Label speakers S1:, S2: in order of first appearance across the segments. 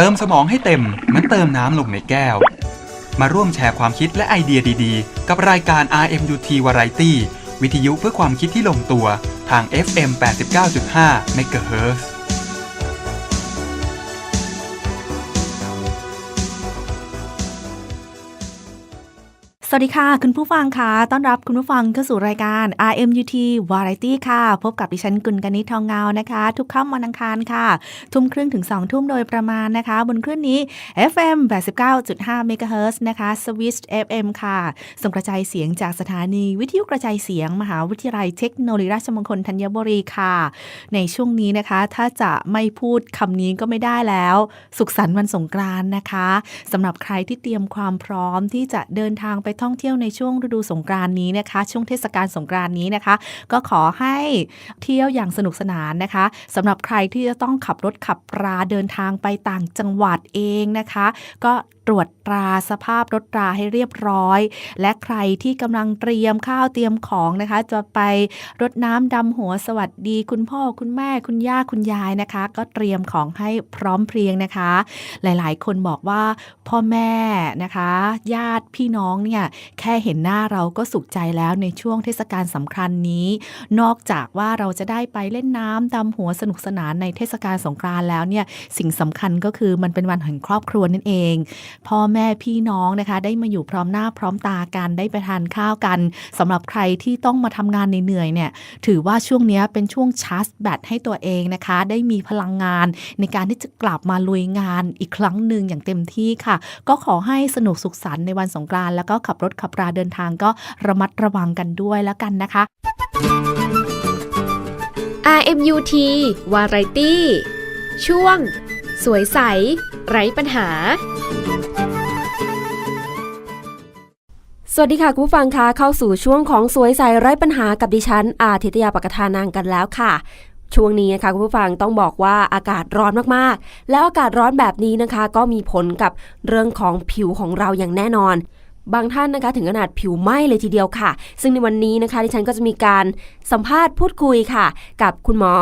S1: เติมสมองให้เต็มเหมือนเติมน้ำลงในแก้ว มาร่วมแชร์ความคิดและไอเดียดีๆ กับรายการ RMUT Variety วิทยุเพื่อความคิดที่ลงตัวทาง FM 89.5 MHz
S2: วัสดีค่ะ คุณผู้ฟังค่ะต้อนรับคุณผู้ฟังเข้าสู่รายการ RMUT Variety ค่ะ พบกับดิฉันกุลกนิษฐ์ทองเงานะคะ ทุกค่ำวันอังคารค่ะ ทุ่มครึ่งถึง 2 ทุ่มโดยประมาณนะคะ บนคลื่นนี้ FM 89.5 MHz นะคะ Swiss FM ค่ะ ส่งกระจายเสียงจากสถานีวิทยุกระจายเสียง มหาวิทยาลัยเทคโนโลยีราชมงคลธัญบุรีค่ะ ในช่วงนี้นะคะ ถ้าจะไม่พูดคำนี้ก็ไม่ได้แล้ว สุขสันต์วันสงกรานต์นะคะสำหรับใครที่เตรียมความพร้อมที่จะเดินทางไปท่อง่องเที่ยวในช่วงฤดูสงกรานนี้นะคะ ช่วงเทศกาลสงกรานนี้นะคะ ก็ขอให้เที่ยวอย่างสนุกสนานนะคะสำหรับใครที่จะต้องขับรถขับราเดินทางไปต่างจังหวัดเองนะคะ ก็ ตรวจตราสภาพรถตราให้เรียบร้อย และใครที่กำลังเตรียมข้าวเตรียมของนะคะ จะไปรดน้ำดำหัวสวัสดี คุณพ่อคุณแม่คุณย่าคุณยายนะคะ ก็เตรียมของให้พร้อมเพรียงนะคะ หลายๆ คนบอกว่าพ่อแม่นะคะ ญาติพี่น้องเนี่ยแค่เห็นหน้าเราก็สุขใจแล้วในช่วงเทศกาลสำคัญนี้ นอกจากว่าเราจะได้ไปเล่นน้ำดำหัวสนุกสนานในเทศกาลสงกรานต์แล้วเนี่ยสิ่งสำคัญก็คือมันเป็นวันแห่งครอบครัวนั่นเองพ่อแม่พี่น้องนะคะ ได้มาอยู่พร้อมหน้าพร้อมตากันได้ไปทานข้าวกันสำหรับใครที่ต้องมาทำงานเหนื่อยเนี่ยถือว่าช่วงนี้เป็นช่วงชาร์จแบตให้ตัวเองนะคะ ได้มีพลังงานในการที่จะกลับมาลุยงานอีกครั้งหนึ่งอย่างเต็มที่ค่ะ ก็ขอให้สนุกสุขสันต์ในวันสงกรานต์แล้วก็ขับรถขับราเดินทางก็ระมัดระวังกันด้วยแล้วกันนะคะ
S3: RMUT Variety ช่วง สวยใส ไร้ปัญหา
S4: สวัสดีค่ะคุณผู้ฟังคะเข้าสู่ช่วงของสวยใสไร้ปัญหากับดิฉัน อาทิตยาปกทานางกันแล้วค่ะช่วงนี้นะคะคุณผู้ฟังต้องบอกว่าอากาศร้อนมากๆ แล้วอากาศร้อนแบบนี้นะคะ ก็มีผลกับเรื่องของผิวของเราอย่างแน่นอน บางท่านนะคะถึงขนาดผิวไหม้เลยทีเดียวค่ะ ซึ่งในวันนี้นะคะดิฉันก็จะมีการสัมภาษณ์พูดคุยค่ะ กับคุณหมอ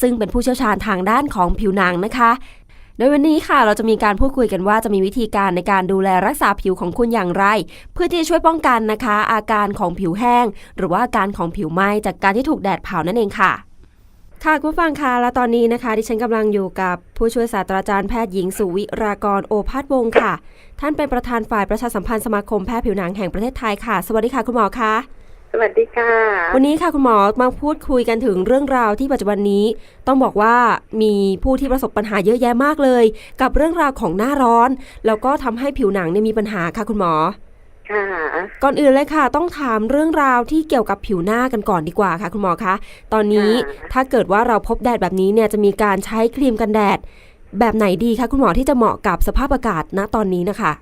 S4: ซึ่งเป็นผู้เชี่ยวชาญทางด้านของผิวหนังนะคะ โดยวันนี้ค่ะเราจะมีการพูดคุยกันว่าจะมีวิธีการในการดูแลรักษาผิวของคุณอย่างไร เพื่อที่จะช่วยป้องกันนะคะ อาการของผิวแห้ง หรือว่าอาการของผิวไหม้จากการที่ถูกแดดเผานั่นเองค่ะ ค่ะคุณผู้ฟังคะและตอนนี้นะคะ ดิฉันกำลังอยู่กับผู้ช่วยศาสตราจารย์แพทย์หญิงสุวิรากรโอภาสวงศ์ค่ะ ท่านเป็นประธานฝ่ายประชาสัมพันธ์สมาคมแพทย์ผิวหนังแห่งประเทศไทยค่ะ สวัสดีค่ะคุณหมอคะ
S5: สวัสดีค่ะ
S4: วันนี้ค่ะคุณหมอมาพูดคุยกันถึงเรื่องราวที่ปัจจุบันนี้ ต้องบอกว่ามีผู้ที่ประสบปัญหาเยอะแยะมากเลย กับเรื่องราวของหน้าร้อน แล้วก็ทำให้ผิวหนังเนี่ยมีปัญหาค่ะคุณหมอ
S5: ค่ะ
S4: ก่อนอื่นเลยค่ะ ต้องถามเรื่องราวที่เกี่ยวกับผิวหน้ากันก่อนดีกว่าค่ะ คุณหมอคะตอนนี้
S5: ค่ะ
S4: ถ้าเกิดว่าเราพบแดดแบบนี้เนี่ยจะมีการใช้ครีมกันแดด แบบไหนดีคะคุณหมอที่จะเหมาะกับสภาพอากาศณตอนนี้นะคะ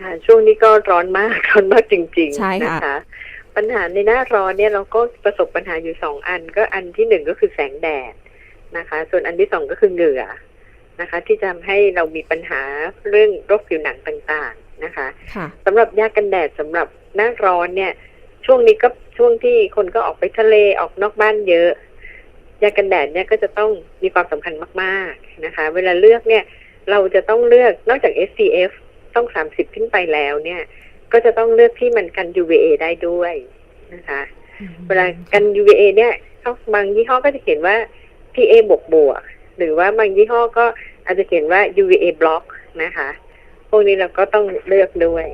S5: ค่ะช่วงนี้ก็ร้อนมากร้อนมากจริงๆ
S4: ใช่ค่ะ
S5: นะคะ ปัญหาในหน้าร้อนเนี่ยเราก็ประสบปัญหาอยู่สองอัน ก็อันที่หนึ่งก็คือแสงแดดนะคะ ส่วนอันที่สองก็คือเหงื่อนะคะ ที่จะทำให้เรามีปัญหาเรื่องโรคผิวหนังต่างๆนะคะ
S4: ค่ะ
S5: สำหรับยากันแดดสำหรับหน้าร้อนเนี่ย ช่วงนี้ก็ช่วงที่คนก็ออกไปทะเลออกนอกบ้านเยอะยากันแดดเนี่ยก็จะต้องมีความสำคัญมากๆนะคะ เวลาเลือกเนี่ย เราจะต้องเลือกนอกจาก SPF ต้องสามสิบขึ้นไปแล้วเนี่ย ก็จะต้องเลือกที่มันกัน UVA ได้ด้วยนะคะ เวลากัน UVA เนี่ยเขาบางยี่ห้อก็จะเขียนว่า PA บวกบวกหรือว่าบางยี่ห้อก็อาจจะเขียนว่า UVA block นะคะ พวกนี้เราก็ต้องเลือกด้วย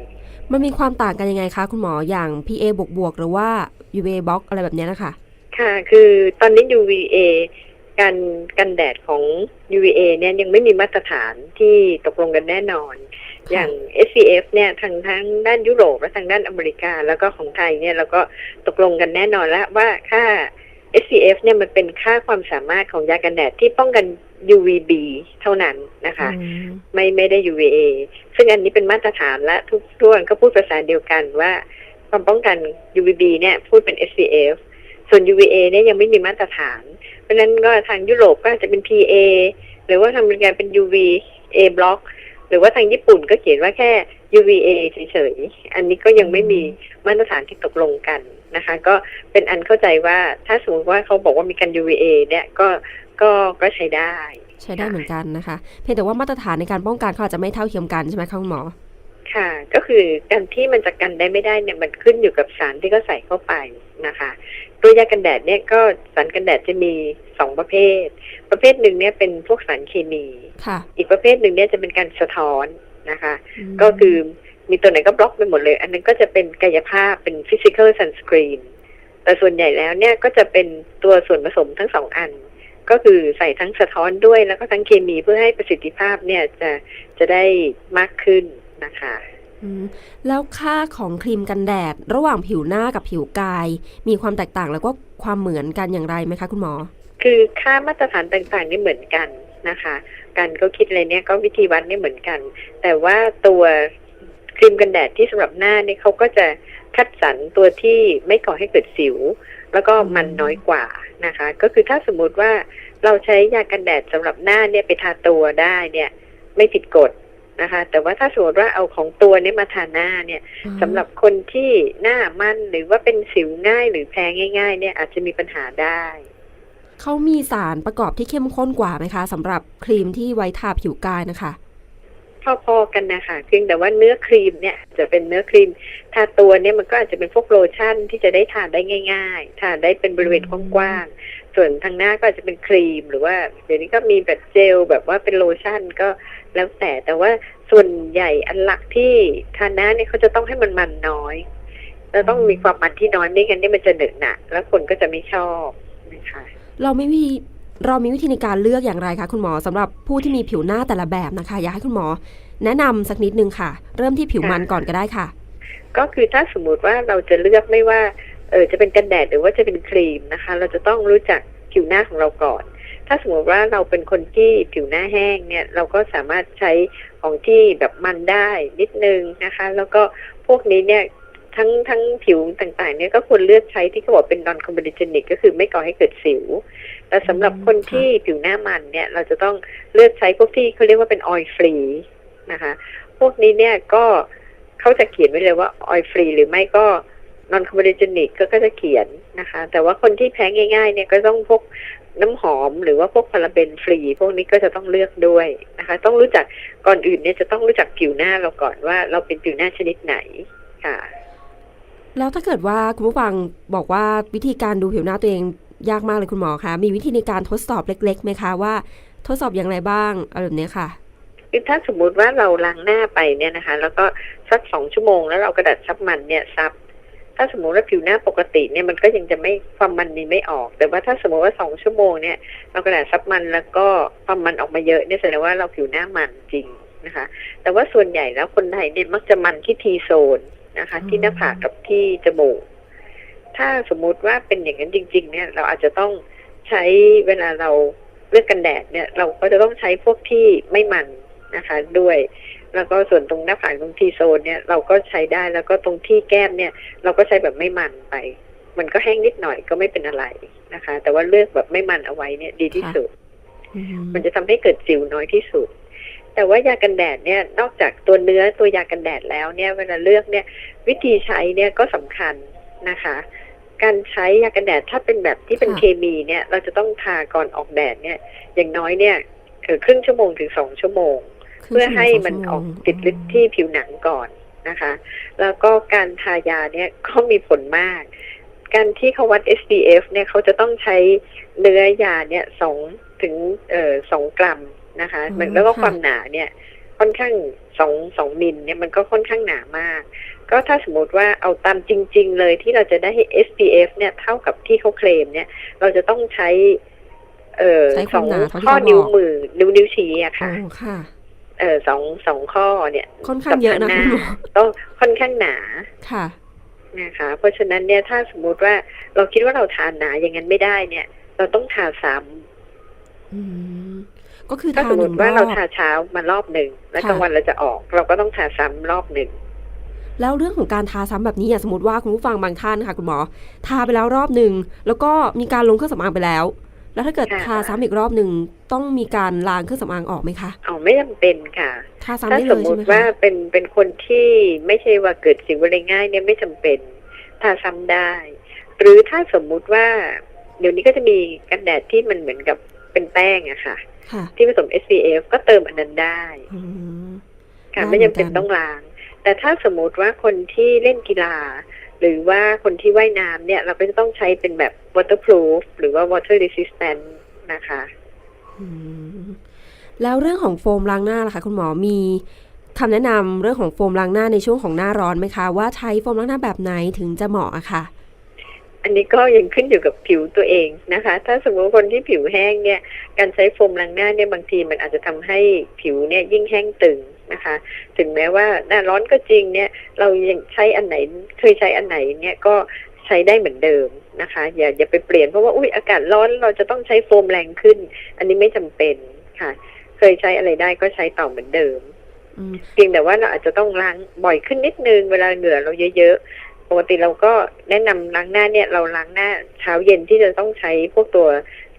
S4: มันมีความต่างกันยังไงคะคุณหมออย่าง PA บวกบวกๆหรือว่า UVA box อะไรแบบเนี้ยนะคะ
S5: ค่ะ คือตอนนี้ UVA การกันแดดของ UVA เนี่ยยังไม่มีมาตรฐานที่ตกลงกันแน่นอน
S4: ค่ะ
S5: อย่าง SPF เนี่ยทางทั้งด้านยุโรปและทางด้านอเมริกา แล้วก็ของไทยเนี่ยเราก็ตกลงกันแน่นอนแล้วว่าค่า SPF เนี่ยมันเป็นค่าความสามารถของยากันแดดที่ป้องกัน UVB เท่านั้นนะคะ
S4: อืม
S5: ไม่ไม่ได้ UVA ซึ่งอันนี้เป็นมาตรฐานและทุกทุกคนก็พูดภาษาเดียวกันว่าความป้องกัน UVB เนี่ยพูดเป็น SPF ส่วน UVA เนี่ยยังไม่มีมาตรฐาน เพราะฉะนั้นก็ทางยุโรปก็อาจจะเป็น PA หรือว่าทางอเมริกาเป็น UVA block หรือว่าทางญี่ปุ่นก็เขียนว่าแค่ UVA เฉยๆ อันนี้ก็ยังไม่มีมาตรฐานที่ตกลงกันนะคะ ก็เป็นอันเข้าใจว่าถ้าสมมติว่าเขาบอกว่ามีกัน UVA เนี่ยก็ก็ก็ใช้ได้
S4: ใช้ได้เหมือนกันนะคะ เพียงแต่ว่ามาตรฐานในการป้องกันเขาอาจจะไม่เท่าเทียมกันใช่ไหมคะคุณหมอ
S5: ค่ะ ก็คือการที่มันจะกันได้ไม่ได้เนี่ยมันขึ้นอยู่กับสารที่เขาใส่เข้าไปนะคะ ตัวยากันแดดเนี่ยก็สารกันแดดจะมีสองประเภท ประเภทหนึ่งเนี่ยเป็นพวกสารเคมี
S4: ค่ะ
S5: อีกประเภทหนึ่งเนี่ยจะเป็นการสะท้อนนะคะ
S4: ม
S5: ก็คือมีตัวไหนก็บล็อกไปหมดเลย อันนั้นก็จะเป็นกายภาพเป็น physical sunscreen แต่ส่วนใหญ่แล้วเนี่ยก็จะเป็นตัวส่วนผสมทั้งสองอัน ก็คือใส่ทั้งสะท้อนด้วยแล้วก็ทั้งเคมีเพื่อให้ประสิทธิภาพเนี่ยจะจะได้มากขึ้น นะคะ
S4: อืมแล้วค่าของครีมกันแดด ระหว่างผิวหน้ากับผิวกาย มีความแตกต่างแล้วก็ความเหมือนกันอย่างไรไหมคะคุณหมอ
S5: คือค่ามาตรฐานต่างๆนี่เหมือนกันนะคะการก็คิดอะไรเนี่ยก็วิธีวัดนี่เหมือนกัน แต่ว่าตัวครีมกันแดดที่สำหรับหน้าเนี่ยเขาก็จะคัดสรรตัวที่ไม่ก่อให้เกิดสิว แล้วก็มันน้อยกว่านะคะ ก็คือถ้าสมมุติว่าเราใช้ยากันแดดสำหรับหน้าเนี่ยไปทาตัวได้เนี่ย ไม่ผิดกฎ นะคะ แต่ว่าถ้าสมมติว่าเอาของตัวเนี่ยมาทาหน้าเนี่ยสำหรับคนที่หน้ามันหรือว่าเป็นสิวง่ายหรือแพ้ง่าย ๆ เนี่ยอาจจะมีปัญหาได้
S4: เขามีสารประกอบที่เข้มข้นกว่าไหมคะสำหรับครีมที่ไว้ทาผิวกายนะคะ
S5: พอๆกันนะคะเพียงแต่ว่าเนื้อครีมเนี่ยจะเป็นเนื้อครีม ทาตัวเนี่ยมันก็อาจจะเป็นพวกโลชั่นที่จะได้ทาได้ง่าย ๆ ทาได้เป็นบริเวณกว้างๆ ส่วนทางหน้าก็อาจจะเป็นครีมหรือว่า เดี๋ยวนี้ก็มีแบบเจลแบบว่าเป็นโลชั่นก็แล้วแต่แต่ว่าส่วนใหญ่อันหลักที่ทาหน้าเนี่ยเขาจะต้องให้มันมันน้อยแล้วต้องมีความมันที่น้อยไม่งั้นเนี่ยมันจะเหนอะหนะแล้วคนก็จะไม่ชอบนะคะ
S4: เราไม่มีเรามีวิธีในการเลือกอย่างไรคะคุณหมอสำหรับผู้ที่มีผิวหน้าแต่ละแบบนะคะ อยากให้คุณหมอ แนะนำสักนิดนึงค่ะ เริ่มที่ผิวมันก่อนก็ได้ค่ะ
S5: ก็คือถ้าสมมุติว่าเราจะเลือกไม่ว่า เออจะเป็นกันแดดหรือว่าจะเป็นครีมนะคะ เราจะต้องรู้จักผิวหน้าของเราก่อน ถ้าสมมติว่าเราเป็นคนที่ผิวหน้าแห้งเนี่ยเราก็สามารถใช้ของที่แบบมันได้นิดนึงนะคะ แล้วก็พวกนี้เนี่ยทั้งทั้งผิวต่างๆ เนี่ยก็ควรเลือกใช้ที่เขาบอกเป็น non comedogenic ก็คือไม่ก่อให้เกิดสิว แต่สำหรับคนที่ผิวหน้ามันเนี่ยเราจะต้องเลือกใช้พวกที่เขาเรียกว่าเป็น oil free นะคะ พวกนี้เนี่ยก็เขาจะเขียนไว้เลยว่า oil free หรือไม่ก็ non comedogenic ก็ก็จะเขียนนะคะ แต่ว่าคนที่แพ้ง่าย ๆ เนี่ยก็ต้องพวกน้ำหอมหรือว่าพวกพาราเบนฟรี พวกนี้ก็จะต้องเลือกด้วยนะคะ ต้องรู้จักก่อนอื่นเนี่ยจะต้องรู้จักผิวหน้าเราก่อนว่าเราเป็นผิวหน้าชนิดไหนค่ะ
S4: แล้วถ้าเกิดว่าคุณผู้ฟังบอกว่าวิธีการดูผิวหน้าตัวเองยากมากเลยคุณหมอคะมีวิธีในการทดสอบเล็กๆไหมคะว่าทดสอบอย่างไรบ้างอะไรแบบเนี้ยค่ะ
S5: คือถ้าสมมุติว่าเราล้างหน้าไปเนี่ยนะคะ แล้วก็สักสองชั่วโมงแล้วเรากระดาษซับมันเนี่ยซับ ถ้าสมมติว่าผิวหน้าปกติเนี่ยมันก็ยังจะไม่ความมันนี้ไม่ออก แต่ว่าถ้าสมมติว่าสองชั่วโมงเนี่ยเรากระดาษซับมันแล้วก็ความมันออกมาเยอะเนี่ยแสดงว่าเราผิวหน้ามันจริงนะคะ แต่ว่าส่วนใหญ่แล้วคนไทยเนี่ยมักจะมันที่ทีโซนนะคะ
S4: อืม
S5: ที่หน้าผากกับที่จมูกถ้าสมมุติว่าเป็นอย่างนั้นจริง ๆ เนี่ย เราอาจจะต้องใช้เวลาเราเลือกกันแดดเนี่ย เราก็จะต้องใช้พวกที่ไม่มันนะคะ ด้วย แล้วก็ส่วนตรงหน้าผากตรงทีโซนเนี่ยเราก็ใช้ได้แล้วก็ตรงที่แก้มเนี่ย เราก็ใช้แบบไม่มันไป มันก็แห้งนิดหน่อยก็ไม่เป็นอะไรนะคะ แต่ว่าเลือกแบบไม่มันเอาไว้เนี่ยดีที่
S4: ค่ะ
S5: สุด
S4: อืม
S5: มันจะทำให้เกิดสิวน้อยที่สุด แต่ว่ายากันแดดเนี่ยนอกจากตัวเนื้อตัวยากันแดดแล้วเนี่ยเวลาเลือกเนี่ย วิธีใช้เนี่ยก็สำคัญนะคะ การใช้ยากันแดดถ้าเป็นแบบที่เป็น
S4: ค่ะ
S5: เคมีเนี่ย เราจะต้องทาก่อนออกแดดเนี่ย อย่างน้อยเนี่ยเอ่อครึ่งชั่วโมงถึงสองชั่วโมง
S4: ครึ่ง
S5: เพื่อ
S4: ชั่วโง
S5: ให้มัน
S4: สงชั่วโอ
S5: อกติดฤทธิ์ที่ผิวหนังก่อนนะคะ แล้วก็การทายาเนี่ยก็มีผลมาก การที่เขาวัด SPF เนี่ยเขาจะต้องใช้เนื้อยาเนี่ยสองถึงเอ่อสองกรัมนะคะ
S4: อืม
S5: มันแล้วก็
S4: ค่ะ
S5: ความหนาเนี่ยค่อนข้างสองสองมิลเนี่ยมันก็ค่อนข้างหนามาก ก็ถ้าสมมติว่าเอาตามจริง ๆ เลยที่เราจะได้ให้ SPF เนี่ยเท่ากับที่เขาเคลมเนี่ย เราจะต้องใช้ เอ่อ
S4: ใช้ค
S5: ส
S4: วา
S5: อ
S4: ม
S5: ง
S4: หนาเท่าที่
S5: ข้อ
S4: เขาบอก
S5: นิ้วมือนิ้วนิ้วชี้อะ
S4: อ๋
S5: ค่ะ
S4: อค่ะ
S5: เออสองสองข้อเนี่ย
S4: ค่อนข้างเยอะนะ
S5: สัปดา
S4: คุณ
S5: ห์
S4: ห
S5: ห
S4: ม
S5: น้า
S4: อ
S5: ต้องค่อนข้างหนา
S4: ค่ะ
S5: นะคะ เพราะฉะนั้นเนี่ยถ้าสมมุติว่าเราคิดว่าเราทานหนาอย่างนั้นไม่ได้เนี่ย เราต้องทาซ้
S4: อืมก็คือำ
S5: ถ้า
S4: ทา
S5: สม
S4: ห
S5: ม
S4: นึ่ง
S5: ติ
S4: ร
S5: ว่า
S4: อ
S5: เรา
S4: บ
S5: ทาเช้ามารอบหนึ่งแล้ว
S4: ค่ะ
S5: กลางวันเราจะออก เราก็ต้องทาซ้ำรอบหนึ่ง
S4: แล้วเรื่องของการทาซ้ำแบบนี้อย่างสมมติว่าคุณผู้ฟังบางท่านค่ะ คุณหมอ ทาไปแล้วรอบหนึ่งแล้วก็มีการลงเครื่องสำอางไปแล้ว แล้วถ้าเกิด
S5: ค่ะ
S4: ทาซ้ำอีกรอบหนึ่งต้องมีการล้างเครื่องสำอางออกไหมคะ
S5: เอาไม่จำเป็นค่ะ
S4: ทาซ้ำ
S5: ถ้า
S4: ได้
S5: ส
S4: เล
S5: ม
S4: ย
S5: มุ
S4: ใช่ไหม
S5: ติว่า
S4: คะ
S5: เป็นเป็นคนที่ไม่ใช่ว่าเกิดสิวอะไรง่ายเนี่ยไม่จำเป็นทาซ้ำได้ หรือถ้าสมมุติว่า เดี๋ยวนี้ก็จะมีกันแดดที่มันเหมือนกับเป็นแป้งอะค่ะ
S4: ค่ะ
S5: ที่ผสม SPF ก็เติมอันนั้นได้
S4: อืม
S5: ค่ะ
S4: ได้
S5: ไม่จำเป็น
S4: เหมือนกัน
S5: ต้องล้าง แต่ถ้าสมมติว่าคนที่เล่นกีฬา หรือว่าคนที่ว่ายน้ำเนี่ย เราก็จะต้องใช้เป็นแบบ waterproof หรือว่า water resistant นะคะ
S4: อืมแล้วเรื่องของโฟมล้างหน้าล่ะคะคุณหมอมีคำแนะนำเรื่องของโฟมล้างหน้าในช่วงของหน้าร้อนไหมคะ ว่าใช้โฟมล้างหน้าแบบไหนถึงจะเหมาะอะค่ะ
S5: อันนี้ก็ยังขึ้นอยู่กับผิวตัวเองนะคะ ถ้าสมมติคนที่ผิวแห้งเนี่ย การใช้โฟมล้างหน้าเนี่ยบางทีมันอาจจะทำให้ผิวเนี่ยยิ่งแห้งตึง นะคะ ถึงแม้ว่าหน้าร้อนก็จริงเนี่ย เรายังใช้อันไหนเคยใช้อันไหนเนี่ยก็ใช้ได้เหมือนเดิมนะคะ อย่าอย่าไปเปลี่ยนเพราะว่าอุ้ยอากาศร้อนเราจะต้องใช้โฟมแรงขึ้น อันนี้ไม่จำเป็นค่ะ เคยใช้อะไรได้ก็ใช้ต่อเหมือนเดิม
S4: อืม
S5: เพียงแต่ว่าเราอาจจะต้องล้างบ่อยขึ้นนิดนึงเวลาเหงื่อเราเยอะๆปกติเราก็แนะนำล้างหน้าเนี่ย เราล้างหน้าเช้าเย็นที่จะต้องใช้พวกตัว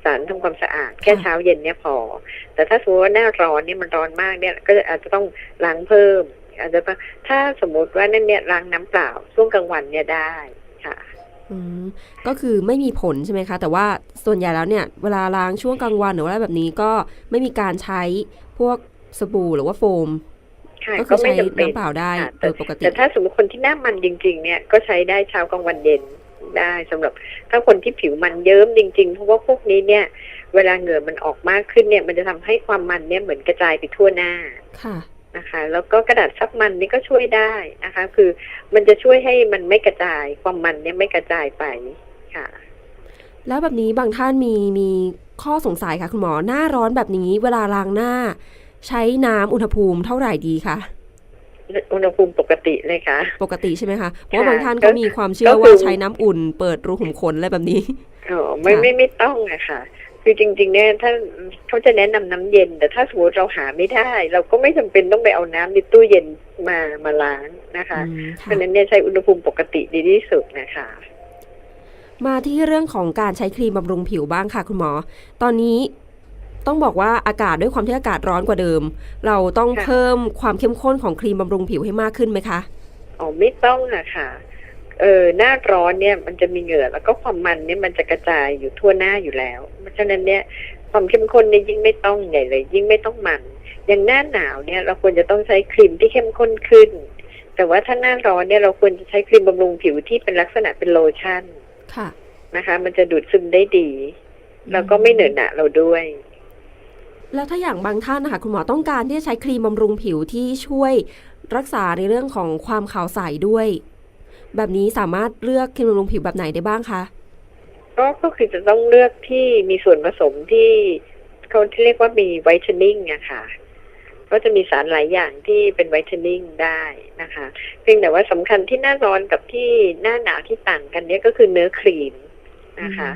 S5: สารทำความสะอาด แค่เช้าเย็นเนี่ยพอ แต่ถ้าสมมติว่าหน้าร้อนเนี่ยมันร้อนมากเนี่ย ก็อาจจะต้องล้างเพิ่ม อาจจะต้องถ้าสมมติว่านั่นเนี่ยล้างน้ำเปล่าช่วงกลางวันเนี่ยได้ค่ะ
S4: อืมก็คือไม่มีผลใช่ไหมคะ แต่ว่าส่วนใหญ่แล้วเนี่ยเวลาล้างช่วงกลางวันหรือว่าอะไรแบบนี้ก็ไม่มีการใช้พวกสบู่หรือว่าโฟม
S5: ค่ะ
S4: ก็คื
S5: ก็
S4: อ
S5: ไม่
S4: ใช้
S5: จำเป็น
S4: น้ำเปล่าได้
S5: ค่ะ
S4: โดยปกติ
S5: แต่ถ้าสมมติคนที่หน้ามันจริง ๆ เนี่ยก็ใช้ได้เช้ากลางวันเย็น ได้สำหรับถ้าคนที่ผิวมันเยิ้มจริง ๆ เพราะว่าพวกนี้เนี่ย เวลาเหงื่อมันออกมากขึ้นเนี่ย มันจะทำให้ความมันเนี่ยเหมือนกระจายไปทั่วหน้า
S4: ค่ะ
S5: นะคะ แล้วก็กระดาษซับมันนี่ก็ช่วยได้นะคะ คือมันจะช่วยให้มันไม่กระจาย ความมันเนี่ยไม่กระจายไปค่ะ
S4: แล้วแบบนี้บางท่านมีมีข้อสงสัยค่ะคุณหมอหน้าร้อนแบบนี้เวลาล้างหน้า ใช้น้ำอุณหภูมิเท่าไหร่ดีคะ
S5: อุณหภูมิปกติเลยค่ะ
S4: ปกติใช่ไหมคะ เพราะว่า
S5: ค่ะ
S4: บางท่าน
S5: ก็
S4: ก็มีความเชื่อ
S5: ก็คือ
S4: ว่าใช้น้ำอุ่น เปิดรูขุมขนอะไรแบบนี้
S5: อ๋อไม่
S4: ค่ะ
S5: ไม่ไม่ต้องอะค่ะ คือจริง ๆ เนี่ยถ้าเขาจะแนะนำน้ำเย็น แต่ถ้าสมมติเราหาไม่ได้ เราก็ไม่จำเป็นต้องไปเอาน้ำในตู้เย็นมามาล้างนะคะ
S4: อืม
S5: เพ
S4: ค่ะ
S5: ราะฉะนั้นเนี่ยใช้อุณหภูมิปกติดีที่สุดนะคะ
S4: มาที่เรื่องของการใช้ครีมบำรุงผิวบ้างค่ะคุณหมอ ตอนนี้ ต้องบอกว่าอากาศด้วยความที่อากาศร้อนกว่าเดิม เราต้อง
S5: ค่ะ
S4: เพิ่มความเข้มข้นของครีมบำรุงผิวให้มากขึ้นไหมคะ
S5: อ๋อไม่ต้องอะค่ะ เออหน้าร้อนเนี่ยมันจะมีเหงื่อแล้วก็ความมันเนี่ยมันจะกระจายอยู่ทั่วหน้าอยู่แล้ว เพราะฉะนั้นเนี่ยความเข้มข้นเนี่ยยิ่งไม่ต้องใหญ่เลย ยิ่งไม่ต้องมัน อย่างหน้าหนาวเนี่ยเราควรจะต้องใช้ครีมที่เข้มข้นขึ้น แต่ว่าถ้าหน้าร้อนเนี่ยเราควรจะใช้ครีมบำรุงผิวที่เป็นลักษณะเป็นโลชั่น
S4: ค่ะ
S5: นะคะ มันจะดูดซึมได้ดี แล้วก็ไม่เหนอะหนะเราด้วย
S4: แล้วถ้าอย่างบางท่านนะคะคุณหมอต้องการที่จะใช้ครีมบำรุงผิวที่ช่วยรักษาในเรื่องของความขาวใสด้วย แบบนี้สามารถเลือกครีมบำรุงผิวแบบไหนได้บ้างคะ
S5: ก็ก็คือจะต้องเลือกที่มีส่วนผสมที่เขาที่เรียกว่ามีไวท์เทนนิ่งอะค่ะ ก็จะมีสารหลายอย่างที่เป็นไวท์เทนนิ่งได้นะคะ เพียงแต่ว่าสำคัญที่หน้าร้อนกับที่หน้าหนาวที่ต่างกันเนี่ยก็คือเนื้อครีม นะคะ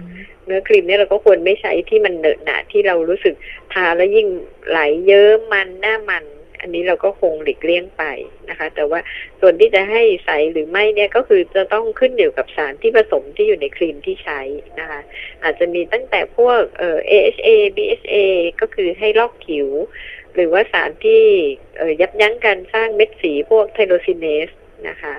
S5: เนื้อครีมเนี่ยเราก็ควรไม่ใช้ที่มันเหนอะหนะที่เรารู้สึกทาแล้วยิ่งไหลเยิ้มมันหน้ามัน อันนี้เราก็คงหลีกเลี่ยงไปนะคะ แต่ว่าส่วนที่จะให้ใสหรือไม่เนี่ยก็คือจะต้องขึ้นอยู่กับสารที่ผสมที่อยู่ในครีมที่ใช้นะคะ อาจจะมีตั้งแต่พวกเอ่อ AHA BHA ก็คือให้ลอกผิว หรือว่าสารที่เอ่อยับยั้งการสร้างเม็ดสีพวกไทโรซินเนสนะคะ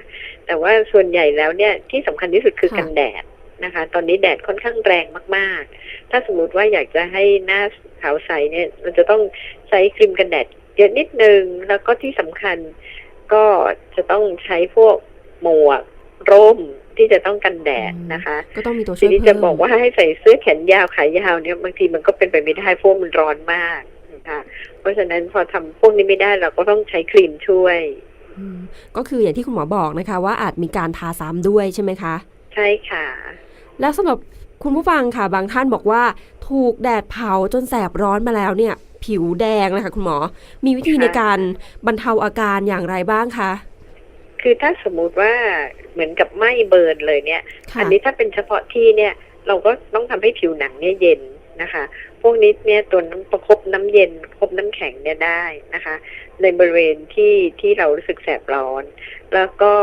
S5: แต่ว่าส่วนใหญ่แล้วเนี่ยที่สำคัญที่สุดคือ
S4: ค่ะ
S5: กันแดด นะคะ ตอนนี้แดดค่อนข้างแรงมาก ๆ ถ้าสมมติว่าอยากจะให้หน้าขาวใสเนี่ยเราจะต้องใช้ครีมกันแดดเยอะนิดนึง แล้วก็ที่สำคัญก็จะต้องใช้พวกหมวกร่มที่จะต้องกันแดดนะคะ
S4: ก็ต้องมีตัวช่
S5: ที
S4: วย
S5: นี้
S4: เพิ่
S5: จะ
S4: ม
S5: บอกว่าให้ใส่เสื้อแขนยาวขายาวเนี่ยบางทีมันก็เป็นไปไม่ได้เพราะมันร้อนมากนะคะเพราะฉะนั้นพอทำพวกนี้ไม่ได้เราก็ต้องใช้ครีมช่วย
S4: อืมก็คืออย่างที่คุณหมอบอกนะคะ ว่าอาจมีการทาซ้ำด้วยใช่ไหมคะ
S5: ใช่ค่ะ
S4: แล้วสำหรับคุณผู้ฟังค่ะบางท่านบอกว่า ถูกแดดเผาจนแสบร้อนมาแล้วเนี่ย ผิวแดงนะคะคุณหมอ มีวิธี
S5: ค่ะ
S4: ในการบรรเทาอาการอย่างไรบ้างคะ
S5: คือถ้าสมมุติว่าเหมือนกับไหม้เบิร์นเลยเนี่ย
S4: ค่ะ
S5: อันนี้ถ้าเป็นเฉพาะที่เนี่ย เราก็ต้องทำให้ผิวหนังเนี่ยเย็นนะคะ พวกนี้เนี่ยตัวน้ำประคบน้ำเย็นประคบน้ำแข็งเนี่ยได้นะคะ ในบริเวณที่ที่เรารู้สึกแสบร้อน แล้วก็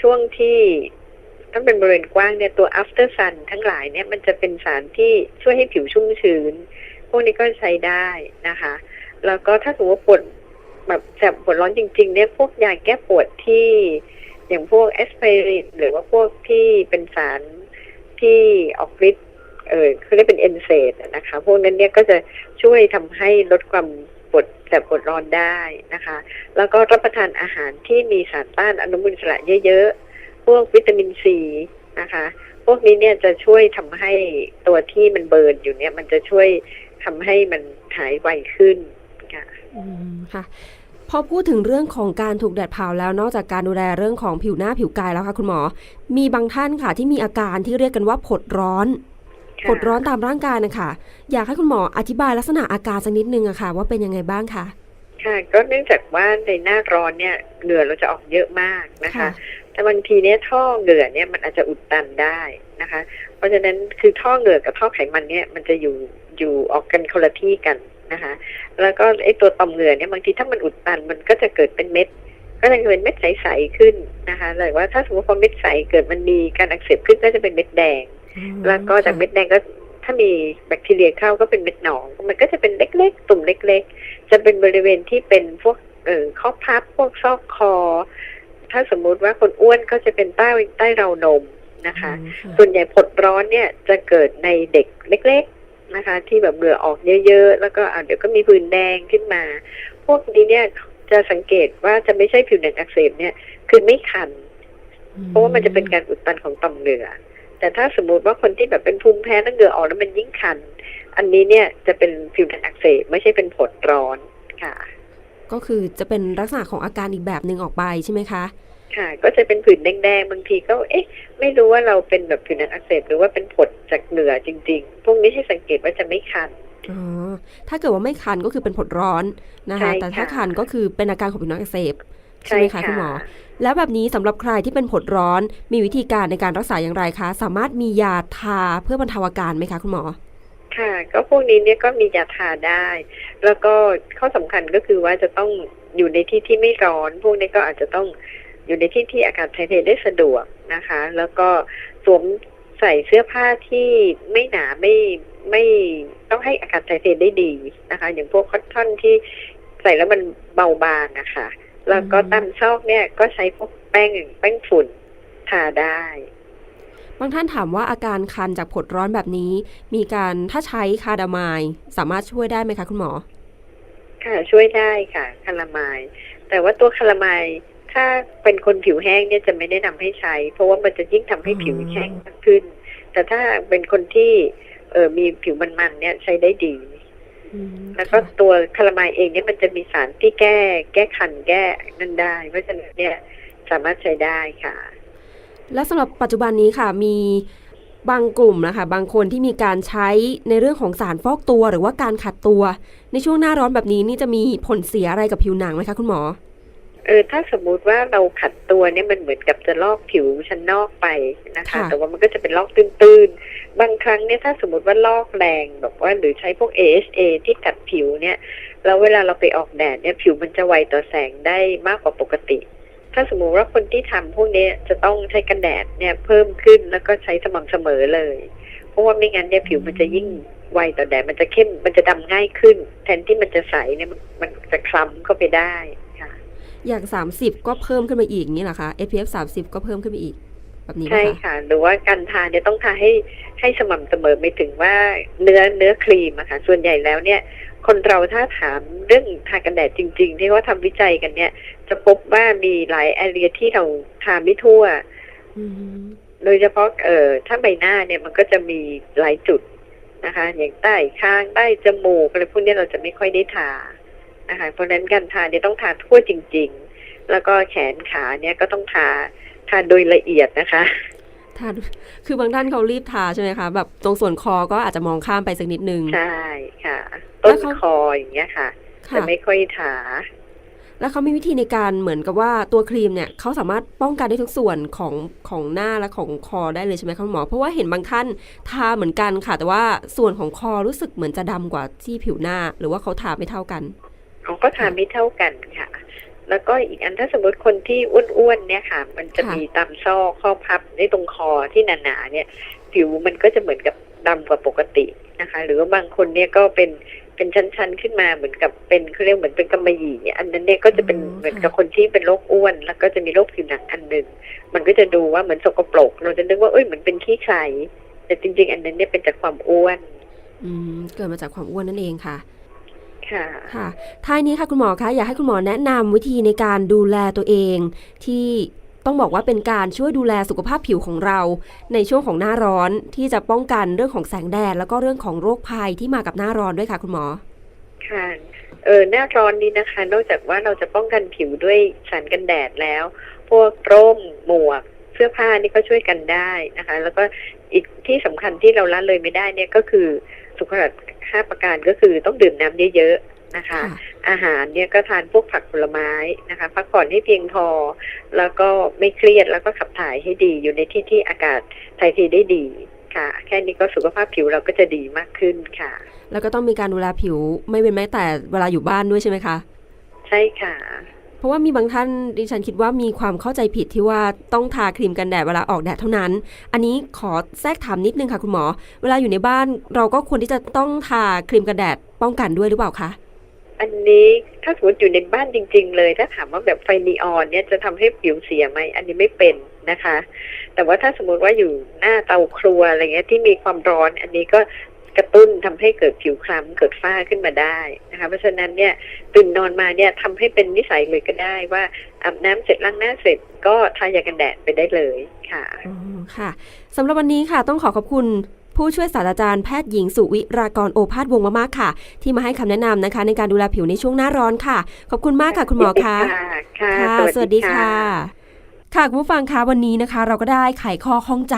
S5: ช่วงที่ ถ้าเป็นบริเวณกว้างเนี่ยตัว after sun ทั้งหลายเนี่ยมันจะเป็นสารที่ช่วยให้ผิวชุ่มชื้น พวกนี้ก็ใช้ได้นะคะ แล้วก็ถ้าสมมติว่าปวดแบบแสบปวดร้อนจริงๆเนี่ยพวกยาแก้ปวดที่อย่างพวกแอสไพรินหรือว่าพวกที่เป็นสารที่ออกฤทธิ์เออเขาเรียกเป็นเอนเซดนะคะ พวกนั้นเนี่ยก็จะช่วยทำให้ลดความปวดแสบปวดร้อนได้นะคะ แล้วก็รับประทานอาหารที่มีสารต้านอนุมูลอิสระเยอะๆ พวกวิตามินซีนะคะ พวกนี้เนี่ยจะช่วยทำให้ตัวที่มันเบิร์นอยู่เนี่ยมันจะช่วยทำให้มันหายไวขึ้นค่ะ
S4: อืมค่ะพอพูดถึงเรื่องของการถูกแดดเผาแล้วนอกจากการดูแลเรื่องของผิวหน้าผิวกายแล้วค่ะคุณหมอ มีบางท่านค่ะ ที่มีอาการที่เรียกกันว่าผดร้อน
S5: ค่ะ
S4: ผดร้อนตามร่างกายนะคะอยากให้คุณหมออธิบายลักษณะอาการสักนิดนึงอะค่ะ ว่าเป็นยังไงบ้างคะ
S5: ค่ะก็เนื่องจากว่าในหน้าร้อนเนี่ยเหงื่อเราจะออกเยอะมากนะคะ
S4: ค่ะ
S5: แต่บางทีเนี่ยท่อเหงื่อเนี่ยมันอาจจะอุดตันได้นะคะ เพราะฉะนั้นคือท่อเหงื่อกับท่อไขมันเนี่ยมันจะอยู่อยู่ออกกันคนละที่กันนะคะ แล้วก็ไอตัวต่อมเหงื่อเนี่ยบางทีถ้ามันอุดตันมันก็จะเกิดเป็นเม็ด ก็จะเป็นเม็ดใสๆขึ้นนะคะหรือว่าถ้าสมมติพอเม็ดใสเกิดมันมีการอักเสบขึ้นก็จะเป็นเม็ดแดง แล้วก็จากเม็ดแดงก็ถ้ามีแบคทีเรียเข้าก็เป็นเม็ดหนอง มันก็จะเป็นเล็กๆ ตุ่มเล็ก ๆ จะเป็นบริเวณที่เป็นพวกเออข้อพับพวกซอกคอ ถ้าสมมุติว่าคนอ้วนก็จะเป็นใต้ใต้เรานมนะคะ
S4: อืมค่ะ
S5: ส่วนใหญ่ผดร้อนเนี่ยจะเกิดในเด็กเล็ก ๆนะคะ ที่แบบเหงื่อออกเยอะๆ แล้วก็อะเดี๋ยวก็มีผื่นแดงขึ้นมา พวกนี้เนี่ยจะสังเกตว่าจะไม่ใช่ผิวหนังอักเสบเนี่ย คือไม่คัน เพราะว่ามันจะเป็นการอุดตันของต่อมเหงื่อแต่ถ้าสมมุติว่าคนที่แบบเป็นภูมิแพ้แล้วเหงื่อออกแล้วมันยิ่งคัน อันนี้เนี่ยจะเป็นผิวหนังอักเสบไม่ใช่เป็นผดร้อนค่ะ
S4: ก็คือจะเป็นลักษณะของอาการอีกแบบหนึ่งออกไปใช่ไหมคะ
S5: ค่ะ ก็จะเป็นผื่นแดงๆบางทีก็เอ๊ะ ไม่รู้ว่าเราเป็นแบบผิวหนังอักเสบหรือว่าเป็นผดจากเหงื่อจริง ๆ พวกนี้ให้สังเกตว่าจะไม่คัน
S4: อ๋อถ้าเกิดว่าไม่คันก็คือเป็นผดร้อนนะคะ
S5: ใช่
S4: แต่ถ้า
S5: ค่ะ
S4: คันก็คือเป็นอาการของผิวหนังอักเสบใช่ไหมคะคุณหมอ แล้วแบบนี้สำหรับใครที่เป็นผดร้อนมีวิธีการในการรักษาอย่างไรคะ สามารถมียาทาเพื่อบรรเทาอาการไหมคะคุณหมอ
S5: ค่ะ ก็พวกนี้เนี่ยก็มียาทาได้ แล้วก็ข้อสำคัญก็คือว่าจะต้องอยู่ในที่ที่ไม่ร้อน พวกนี้ก็อาจจะต้องอยู่ในที่ที่อากาศถ่ายเทได้สะดวกนะคะ แล้วก็สวมใส่เสื้อผ้าที่ไม่หนาไม่ไม่ต้องให้อากาศถ่ายเทได้ดีนะคะ อย่างพวกคอตตอนที่ใส่แล้วมันเบาบางอะคะแล้วก็ตามซอกเนี่ยก็ใช้พวกแป้งแป้งฝุ่นทาได้
S4: บางท่านถามว่าอาการคันจากผดร้อนแบบนี้ มีการถ้าใช้คาดามายสามารถช่วยได้ไหมคะคุณหมอ
S5: ค่ะช่วยได้ค่ะคาราไมาย แต่ว่าตัวคาราไมายถ้าเป็นคนผิวแห้งเนี่ยจะไม่แนะนำให้ใช้ เพราะว่ามันจะยิ่งทำให้ผิว
S4: อ๋อ
S5: แห้งมากขึ้น แต่ถ้าเป็นคนที่เออมีผิวมันๆเนี่ยใช้ได้ดี
S4: อืม
S5: แล้วก็ตัวคาราไมายเองเนี่ยมันจะมีสารที่แก้ แก้คันแก้นั่นได้ เพราะฉะนั้นเนี่ยสามารถใช้ได้ค่ะ
S4: และสำหรับปัจจุบันนี้ค่ะมีบางกลุ่มนะคะบางคนที่มีการใช้ในเรื่องของสารฟอกตัวหรือว่าการขัดตัว ในช่วงหน้าร้อนแบบนี้นี่จะมีผลเสียอะไรกับผิวหนังไหมคะคุณหมอ
S5: เออถ้าสมมุติว่าเราขัดตัวเนี่ยมันเหมือนกับจะลอกผิวชั้นนอกไปนะคะ
S4: ค่ะ
S5: แต่ว่ามันก็จะเป็นลอกตื้นๆ บางครั้งเนี่ยถ้าสมมติว่าลอกแรงแบบว่าหรือใช้พวก AHA ที่กัดผิวเนี่ยแล้วเวลาเราไปออกแดดเนี่ยผิวมันจะไวต่อแสงได้มากกว่าปกติ ถ้าสมมุติว่าคนที่ทำพวกนี้จะต้องใช้กันแดดเนี่ยเพิ่มขึ้นแล้วก็ใช้สม่ำเสมอเลย เพราะว่าไม่งั้นเนี่ยผิวมันจะยิ่งไวต่อแดดมันจะเข้มมันจะดำง่ายขึ้น แทนที่มันจะใสเนี่ยมันมันจะคล้ำเข้าไปได้ค่ะ
S4: อย่าง 30 ก็เพิ่มขึ้นมาอีกอย่างนี้เหรอคะ SPF 30 ก็เพิ่มขึ้นมาอีก แบบนี้ไหม
S5: ใช่คะ
S4: คะ
S5: หรือว่าการทาเนี่ยต้องทาให้ให้สม่ำเสมอไม่ถึงว่าเนื้อเนื้อครีมอะค่ะส่วนใหญ่แล้วเนี่ย คนเราถ้าถามเรื่องทากันแดดจริง ๆ ที่เขาทำวิจัยกันเนี่ย จะพบว่ามีหลายแอเรียที่เราทาไม่ทั่ว
S4: อืม
S5: โดยเฉพาะเอ่อถ้าใบหน้าเนี่ยมันก็จะมีหลายจุดนะคะ อย่างใต้คางใต้จมูกอะไรพวกเนี้ยเราจะไม่ค่อยได้ทานะคะเพราะฉะนั้นการทาเนี่ยต้องทาทั่วจริง ๆ แล้วก็แขนขาเนี่ยก็ต้องทาทาโดยละเอียดนะคะ
S4: ทาคือบางท่านเขารีบทาใช่ไหมคะ แบบตรงส่วนคอก็อาจจะมองข้ามไปสักนิดนึง
S5: ใช่ค่ะ
S4: แล้
S5: ต้
S4: วนเขา
S5: คออย่างเงี้ยค่ะ
S4: ค่ะ
S5: จะไม่ค่อยทา
S4: แล้วเขามีวิธีในการเหมือนกับว่าตัวครีมเนี่ยเขาสามารถป้องกันได้ทุกส่วนของของหน้าและของคอได้เลยใช่ไหมคะคุณหมอ เพราะว่าเห็นบางท่านทาเหมือนกันค่ะ แต่ว่าส่วนของคอรู้สึกเหมือนจะดำกว่าที่ผิวหน้า หรือว่าเขาทาไม่เท่ากัน
S5: เขาก็ทาไม่เท่ากันค่ะ แล้วก็อีกอันถ้าสมมติคนที่อ้วนๆเนี่ยค่ะ มันจะ
S4: ค่ะ
S5: มีตามซอกข้อพับในตรงคอที่หนาๆเนี่ย ผิวมันก็จะเหมือนกับดำกว่าปกตินะคะ หรือว่าบางคนเนี่ยก็เป็น เป็นชั้นๆขึ้นมาเหมือนกับเป็นเขาเรียกเหมือนเป็นกำมะหยี่อันนั้นเนี่ยก็จะเป็นเหมือนกับคนที่เป็นโรคอ้วน แล้วก็จะมีโรคผิวหนังอันหนึ่งมันก็จะดูว่าเหมือนสกปรก เราจะนึกว่าเอ้ยเหมือนเป็นขี้ใครในแต่จริง ๆ อันนั้นเนี่ยเป็นจากความอ้วน
S4: อืมเกิดมาจากความอ้วนนั่นเองค่ะ
S5: ค่ะ
S4: ค่ะท้ายนี้ค่ะคุณหมอคะอยากให้คุณหมอแนะนำวิธีในการดูแลตัวเองที่ ต้องบอกว่าเป็นการช่วยดูแลสุขภาพผิวของเรา ในช่วงของหน้าร้อนที่จะป้องกันเรื่องของแสงแดด แล้วก็เรื่องของโรคภัยที่มากับหน้าร้อนด้วยค่ะคุณหมอ
S5: ค่ะเออหน้าร้อนนี้นะคะ นอกจากว่าเราจะป้องกันผิวด้วยสารกันแดดแล้ว พวกร่มหมวก เสื้อผ้านี่ก็ช่วยกันได้นะคะ แล้วก็อีกที่สำคัญที่เราละเลยไม่ได้เนี่ยก็คือสุขภาพห้าประการก็คือต้องดื่มน้ำเยอะๆ นะคะ
S4: ค่ะ
S5: อาหารเนี่ยก็ทานพวกผักผลไม้นะคะพักผ่อนให้เพียงพอ แล้วก็ไม่เครียดแล้วก็ขับถ่ายให้ดีอยู่ในที่ที่อากาศถ่ายเทได้ดีค่ะ แค่นี้ก็สุขภาพผิวเราก็จะดีมากขึ้นค่ะ
S4: แล้วก็ต้องมีการดูแลผิวไม่เป็นแม้แต่เวลาอยู่บ้านด้วยใช่ไหมคะ
S5: ใช่ค่ะ
S4: เพราะว่ามีบางท่านดิฉันคิดว่ามีความเข้าใจผิดที่ว่าต้องทาครีมกันแดดเวลาออกแดดเท่านั้น อันนี้ขอแทรกถามนิดนึงค่ะคุณหมอ เวลาอยู่ในบ้านเราก็ควรที่จะต้องทาครีมกันแดดป้องกันด้วยหรือเปล่าคะ
S5: อันนี้ถ้าสมมติอยู่ในบ้านจริง ๆ เลย ถ้าถามว่าแบบไฟนีออนเนี่ยจะทำให้ผิวเสียไหมอันนี้ไม่เป็นนะคะ แต่ว่าถ้าสมมติว่าอยู่หน้าเตาครัวอะไรเงี้ยที่มีความร้อน อันนี้ก็กระตุ้นทำให้เกิดผิวคล้ำเกิดฝ้าขึ้นมาได้นะคะ เพราะฉะนั้นเนี่ยตื่นนอนมาเนี่ยทำให้เป็นนิสัยเลยก็ได้ว่าอาบน้ำเสร็จล้างหน้าเสร็จก็ทายากันแดดไปได้เลยค่ะ
S4: อ๋อค่ะสำหรับวันนี้ค่ะ ต้องขอขอบคุณ ผู้ช่วยศาสตราจารย์แพทย์หญิงสุวิรากรโอภาสวงศ์มากๆค่ะ ที่มาให้คำแนะนำนะคะ ในการดูแลผิวในช่วงหน้าร้อนค่ะ ขอบคุณมากค่ะคุณหมอคะ
S5: ค่ะ
S4: ค่ะสวัสดีค่ะ ค่ะคุณผู้ฟังคะวันนี้นะคะ เราก็ได้ไขข้อข้องใจ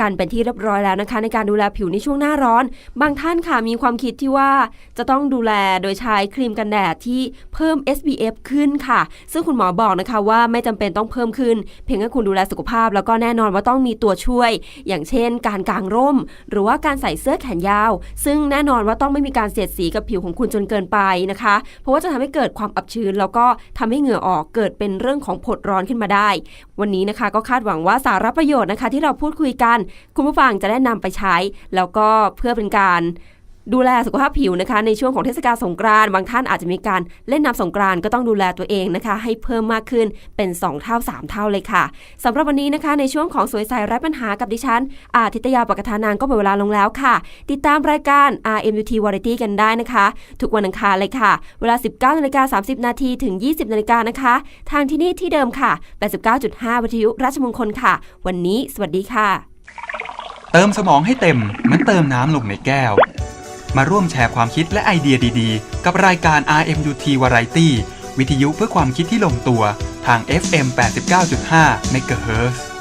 S4: กันเป็นที่เรียบร้อยแล้วนะคะ ในการดูแลผิวในช่วงหน้าร้อน บางท่านค่ะมีความคิดที่ว่าจะต้องดูแลโดยใช้ครีมกันแดดที่เพิ่ม SPF ขึ้นค่ะ ซึ่งคุณหมอบอกนะคะว่าไม่จำเป็นต้องเพิ่มขึ้น เพียงแค่คุณดูแลสุขภาพ แล้วก็แน่นอนว่าต้องมีตัวช่วย อย่างเช่น การกางร่ม หรือว่าการใส่เสื้อแขนยาว ซึ่งแน่นอนว่าต้องไม่มีการเสียดสีกับผิวของคุณจนเกินไปนะคะ เพราะว่าจะทำให้เกิดความอับชื้น แล้วก็ทำให้เหงื่อออกเกิดเป็นเรื่องของผดร้อนขึ้นมาได้วันนี้นะคะก็คาดหวังว่าสาระประโยชน์นะคะ ที่เราพูดคุยกัน คุณผู้ฟังจะได้นำไปใช้ แล้วก็เพื่อเป็นการ ดูแลสุขภาพผิวนะคะ ในช่วงของเทศกาลสงกรานต์บางท่านอาจจะมีการเล่นน้ำสงกรานต์ก็ต้องดูแลตัวเองนะคะ ให้เพิ่มมากขึ้นเป็น 2 เท่า 3 เท่าเลยค่ะสำหรับวันนี้นะคะ ในช่วงของสวยใสไร้ปัญหากับดิฉัน อาทิตยาปกทานางก็หมดเวลาลงแล้วค่ะ ติดตามรายการ RMUT Variety กันได้นะคะ ทุกวันอังคารเลยค่ะ เวลา 19นาฬิกา30 นาทีถึง 20นาฬิกานะคะ ทางที่นี่ที่เดิมค่ะ 89.5 วิทยุราชมงคลค่ะ วันนี้ สวัสดีค่ะ
S1: เติมสมองให้เต็มเหมือนเติมน้ำลงในแก้ว มาร่วมแชร์ความคิดและไอเดียดีๆ กับรายการ RMUT Variety วิทยุเพื่อความคิดที่ลงตัวทาง FM 89.5 MHz